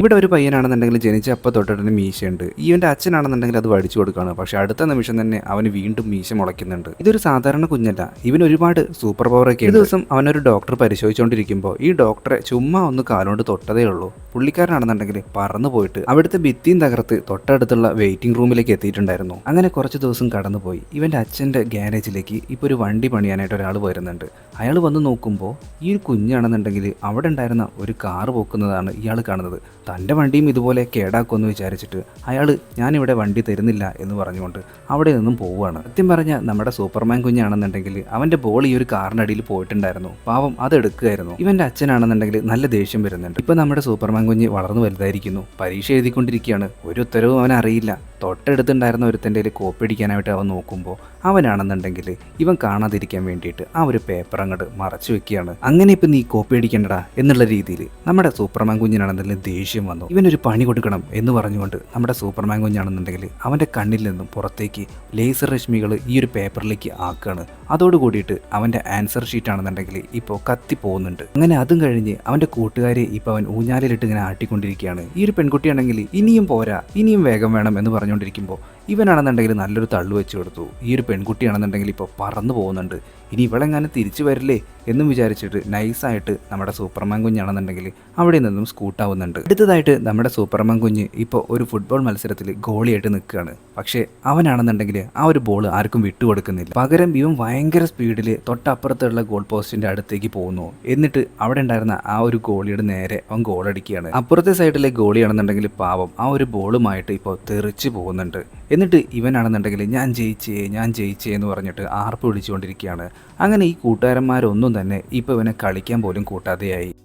ഇവിടെ ഒരു പയ്യനാണെന്നുണ്ടെങ്കിൽ ജനിച്ച അപ്പം തൊട്ടിട്ട് മീശയുണ്ട്. ഇവന്റെ അച്ഛനാണെന്നുണ്ടെങ്കിൽ അത് വടിച്ചു കൊടുക്കുകയാണ്. പക്ഷെ അടുത്ത നിമിഷം തന്നെ അവന് വീണ്ടും മീശ മുളയ്ക്കുന്നുണ്ട്. ഇതൊരു സാധാരണ കുഞ്ഞല്ല. ഇവൻ ഒരുപാട് സൂപ്പർ പവർ ഒക്കെ ഒരു ദിവസം അവനൊരു ഡോക്ടർ പരിശോധിച്ചുകൊണ്ടിരിക്കുമ്പോൾ ഈ ഡോക്ടറെ ചുമ്മാ ഒന്ന് കാലുകൊണ്ട് തൊട്ടതേ ഉള്ളൂ. പുള്ളിക്കാരനാണെന്നുണ്ടെങ്കിൽ പറന്നു പോയിട്ട് അവിടുത്തെ ഭിത്തിയും തകർത്ത് തൊട്ടടുത്തുള്ള വെയിറ്റിംഗ് റൂമിലേക്ക് എത്തിയിട്ടുണ്ടായിരുന്നു. അങ്ങനെ കുറച്ച് ദിവസം കടന്നുപോയി. ഇവന്റെ അച്ഛന്റെ ഗ്യാരേജിലേക്ക് ഇപ്പോൾ ഒരു വണ്ടി പണിയാനായിട്ട് ഒരാൾ വരുന്നുണ്ട്. അയാൾ വന്ന് നോക്കുമ്പോൾ ഈ ഒരു കുഞ്ഞാണെന്നുണ്ടെങ്കിൽ അവിടെ ഉണ്ടായിരുന്ന ഒരു കാറ് പോക്കുന്നതാണ് ഇയാൾ കാണുന്നത്. തന്റെ വണ്ടിയും ഇതുപോലെ കേടാക്കുമെന്ന് വിചാരിച്ചിട്ട് അയാൾ ഞാനിവിടെ വണ്ടി തരുന്നില്ല എന്ന് പറഞ്ഞുകൊണ്ട് അവിടെ നിന്നും പോവുകയാണ്. സത്യം പറഞ്ഞാൽ നമ്മുടെ സൂപ്പർമാൻ കുഞ്ഞാണെന്നുണ്ടെങ്കിൽ അവന്റെ ബോൾ ഈ ഒരു കാറിനടിയിൽ പോയിട്ടുണ്ടായിരുന്നു. പാവം അത് എടുക്കുകയായിരുന്നു. ഇവന്റെ അച്ഛനാണെന്നുണ്ടെങ്കിൽ നല്ല ദേഷ്യം വരുന്നുണ്ട്. ഇപ്പം നമ്മുടെ സൂപ്പർമാൻ കുഞ്ഞ് വളർന്നു വലുതായിരിക്കുന്നു. പരീക്ഷ എഴുതിക്കൊണ്ടിരിക്കുകയാണ്. ഒരു ഉത്തരവും അവൻ അറിയില്ല തൊട്ടടുത്തുണ്ടായിരുന്ന ഒരുത്തന്റെ കോപ്പി അടിക്കാനായിട്ട് അവൻ നോക്കുമ്പോൾ അവനാണെന്നുണ്ടെങ്കിൽ ഇവൻ കാണാതിരിക്കാൻ വേണ്ടിയിട്ട് ആ ഒരു പേപ്പർ അങ്ങോട്ട് മറച്ചു വെക്കുകയാണ്. അങ്ങനെ ഇപ്പം നീ കോപ്പി അടിക്കണ്ടടാ എന്നുള്ള രീതിയിൽ നമ്മുടെ സൂപ്പർമാൻ കുഞ്ഞിനാണെന്നുണ്ടെങ്കിൽ ദേഷ്യം വന്നു. ഇവനൊരു പണി കൊടുക്കണം എന്ന് പറഞ്ഞുകൊണ്ട് നമ്മുടെ സൂപ്പർമാൻ കുഞ്ഞാണെന്നുണ്ടെങ്കിൽ അവന്റെ കണ്ണിൽ നിന്നും പുറത്തേക്ക് ലേസർ രശ്മികൾ ഈ ഒരു പേപ്പറിലേക്ക് ആക്കുകയാണ്. അതോട് കൂടിയിട്ട് അവന്റെ ആൻസർ ഷീറ്റ് ആണെന്നുണ്ടെങ്കിൽ ഇപ്പോൾ കത്തി പോകുന്നുണ്ട്. അങ്ങനെ അതും കഴിഞ്ഞ് അവന്റെ കൂട്ടുകാരെ ഇപ്പോൾ അവൻ ഊഞ്ഞാലിലിട്ട് ഇങ്ങനെ ആട്ടിക്കൊണ്ടിരിക്കുകയാണ്. ഈ ഒരു പെൺകുട്ടിയാണെങ്കിൽ ഇനിയും പോരാ ഇനിയും വേഗം വേണം എന്ന് പറഞ്ഞുകൊണ്ടിരിക്കുമ്പോൾ ഇവനാണെന്നുണ്ടെങ്കിൽ നല്ലൊരു തള്ളു വെച്ച് കൊടുത്തു. ഈ ഒരു പെൺകുട്ടിയാണെന്നുണ്ടെങ്കിൽ ഇപ്പോൾ പറന്നു പോകുന്നുണ്ട്. ഇനി ഇവളെങ്ങാനും തിരിച്ചു വരില്ലേ എന്നും വിചാരിച്ചിട്ട് നൈസായിട്ട് നമ്മുടെ സൂപ്പർമാൻ കുഞ്ഞാണെന്നുണ്ടെങ്കിൽ അവിടെ നിന്നും സ്കൂട്ടാവുന്നുണ്ട്. അടുത്തതായിട്ട് നമ്മുടെ സൂപ്പർമാൻ കുഞ്ഞ് ഇപ്പോൾ ഒരു ഫുട്ബോൾ മത്സരത്തിൽ ഗോളിയായിട്ട് നിൽക്കുകയാണ്. പക്ഷേ അവനാണെന്നുണ്ടെങ്കിൽ ആ ഒരു ബോൾ ആർക്കും വിട്ടുകൊടുക്കുന്നില്ല പകരം ഇവൻ ഭയങ്കര സ്പീഡിൽ തൊട്ടപ്പുറത്തുള്ള ഗോൾ പോസ്റ്റിന്റെ അടുത്തേക്ക് പോകുന്നു. എന്നിട്ട് അവിടെ ഉണ്ടായിരുന്ന ആ ഒരു ഗോളിയുടെ നേരെ അവൻ ഗോൾ അടിക്കുകയാണ്. അപ്പുറത്തെ സൈഡിലെ ഗോളിയാണെന്നുണ്ടെങ്കിൽ പാവം ആ ഒരു ബോളുമായിട്ട് ഇപ്പോൾ തെറിച്ച് പോകുന്നുണ്ട്. എന്നിട്ട് ഇവനാണെന്നുണ്ടെങ്കിൽ ഞാൻ ജയിച്ചേ ഞാൻ ജയിച്ചേ എന്ന് പറഞ്ഞിട്ട് ആർപ്പ് വിളിച്ചുകൊണ്ടിരിക്കുകയാണ്. അങ്ങനെ ഈ കൂട്ടുകാരന്മാരൊന്നും തന്നെ ഇപ്പോൾ ഇവനെ കളിക്കാൻ പോലും കൂട്ടാതെയായി.